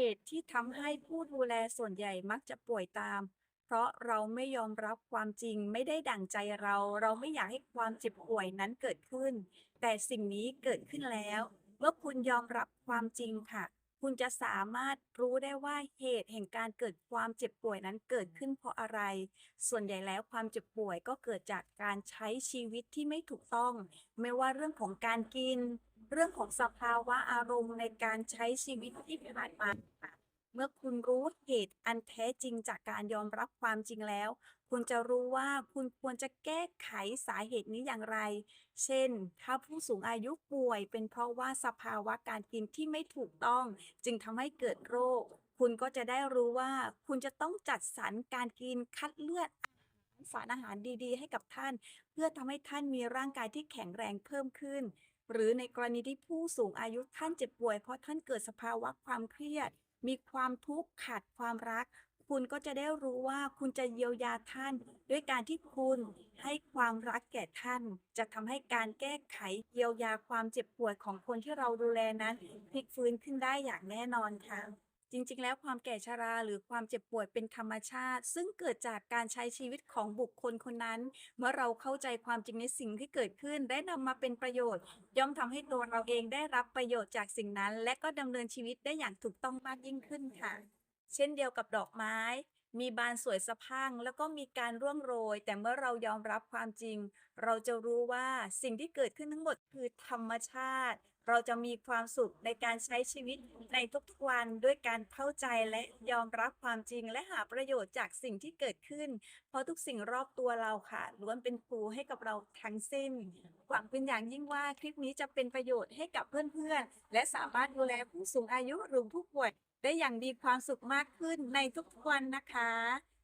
เหตุที่ทำให้ผู้ดูแลส่วนใหญ่มักจะป่วยตาม เพราะเราไม่ยอมรับความจริงไม่ได้ดั่งใจเรา เราไม่อยากให้ความเจ็บป่วยนั้นเกิดขึ้น แต่สิ่งนี้เกิดขึ้นแล้ว เมื่อคุณยอมรับความจริงค่ะ คุณจะสามารถรู้ได้ว่าเหตุแห่งการเกิดความเจ็บป่วยนั้นเกิดขึ้นเพราะอะไร ส่วนใหญ่แล้วความเจ็บป่วยก็เกิดจากการใช้ชีวิตที่ไม่ถูกต้อง ไม่ว่าเรื่องของการกิน เรื่องของสภาวะอารมณ์ในการใช้ชีวิตที่ผ่านมาค่ะเมื่อคุณรู้เหตุอันแท้จริงจากการยอมรับความจริงแล้ว คุณจะรู้ว่าคุณควรจะแก้ไขสาเหตุนี้อย่างไร เช่น ถ้าผู้สูงอายุป่วย เป็นเพราะว่าสภาวะการกินที่ไม่ถูกต้อง จึงทำให้เกิดโรค คุณก็จะได้รู้ว่า คุณจะต้องจัดสรรการกินคัดเลือกสารอาหารดีๆ ให้กับท่าน เพื่อทำให้ท่านมีร่างกายที่แข็งแรงเพิ่มขึ้น หรือในกรณีที่ผู้สูงอายุท่านเจ็บป่วย เพราะท่านเกิดสภาวะความเครียด มีความทุกข์ขาดความรัก คุณก็จะได้รู้ว่าคุณจะเยียวยาท่าน ด้วยการที่คุณให้ความรักแก่ท่าน จะทำให้การแก้ไขเยียวยาความเจ็บป่วยของคนที่เราดูแลนั้นพลิกฟื้นขึ้นได้อย่างแน่นอนค่ะ จริงๆ แล้วความแก่ชราหรือความเจ็บป่วยเป็นธรรมชาติ ซึ่งเกิดจากการใช้ชีวิตของบุคคลคนนั้น เมื่อเราเข้าใจความจริงในสิ่งที่เกิดขึ้นได้นำมาเป็นประโยชน์ ย่อมทำให้ตัวเราเองได้รับประโยชน์จากสิ่งนั้น และก็ดำเนินชีวิตได้อย่างถูกต้องมากยิ่งขึ้นค่ะ เช่นเดียวกับดอกไม้ มีบานสวยสะพังแล้วก็มีการร่วงโรย แต่เมื่อเรายอมรับความจริง เราจะรู้ว่าสิ่งที่เกิดขึ้นทั้งหมดคือธรรมชาติ เราจะมีความสุขในการใช้ชีวิตในทุกๆวันด้วยการเข้าใจและยอมรับความจริงและหาประโยชน์จากสิ่งที่เกิดขึ้น เพราะทุกสิ่งรอบตัวเราค่ะล้วนเป็นครูให้กับเราทั้งสิ้น หวังเป็นอย่างยิ่งว่าคลิปนี้จะเป็นประโยชน์ให้กับเพื่อนๆ และสามารถดูแลผู้สูงอายุหรือผู้ป่วยได้อย่างมีความสุขมากขึ้นในทุกๆวันนะคะ